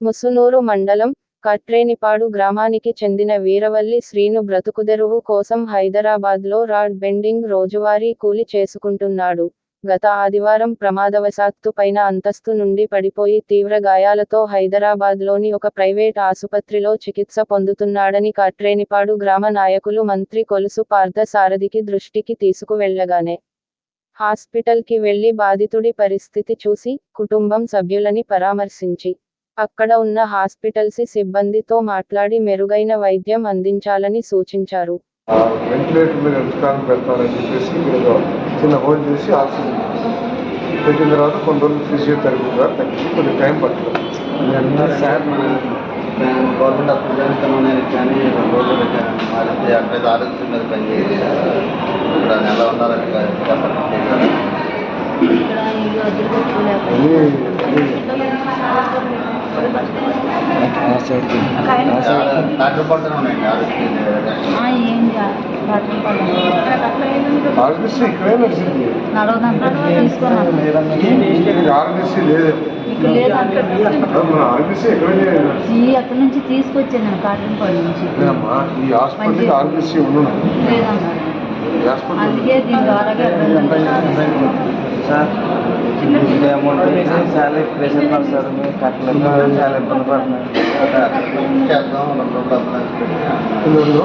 ముసునూరు మండలం కట్రేనిపాడు గ్రామానికి చెందిన వీరవల్లి శ్రీను బ్రతుకుదెరువు కోసం హైదరాబాద్లో రాడ్ బెండింగ్ రోజువారీ కూలి చేసుకుంటున్నాడు. గత ఆదివారం ప్రమాదవశాత్తు పైన అంతస్తు నుండి పడిపోయి తీవ్ర గాయాలతో హైదరాబాద్లోని ఒక ప్రైవేట్ ఆసుపత్రిలో చికిత్స పొందుతున్నాడని కట్రేనిపాడు గ్రామ నాయకులు మంత్రి కొలుసు పార్థసారథికి దృష్టికి తీసుకువెళ్ళగానే హాస్పిటల్కి వెళ్ళి బాధితుడి పరిస్థితి చూసి కుటుంబం సభ్యులని పరామర్శించి అక్కడ ఉన్న హాస్పిటల్సి సిబ్బందితో మాట్లాడి మెరుగైన వైద్యం అందించాలని సూచించారు. ఆ వెంటిలేటర్ మీద దుకాణం పెడతానని చెప్పేసి మీరు చిన్న హోల్డ్ చేసి ఆక్సిజన్ పెట్టిన తర్వాత కొన్ని రోజులు ఫిజియోథెరపీ ద్వారా తగ్గించి కొంచెం టైం పడుతుంది. సార్ మన గవర్నమెంట్ కనుగొనడానికి కానీ రెండు రోజులు పెట్టాను మారితే అక్కడ ఆరోగ్యం మీద పనిచేయాలి ఇక్కడ ఆరోగ్యం ఏం కాదు అక్కడి నుంచి తీసుకొచ్చాను కాటన్పాడు నుంచి. ఈ ఆర్బీసీ లేదన్నారు అందుకే దీని ద్వారాగా సార్ అమౌంట్ చాలా ప్రెషర్ పడుతుంది సార్. మేము కట్టలేదు చాలా ఇబ్బంది పడుతున్నాం చేద్దాం రెండు రోజులు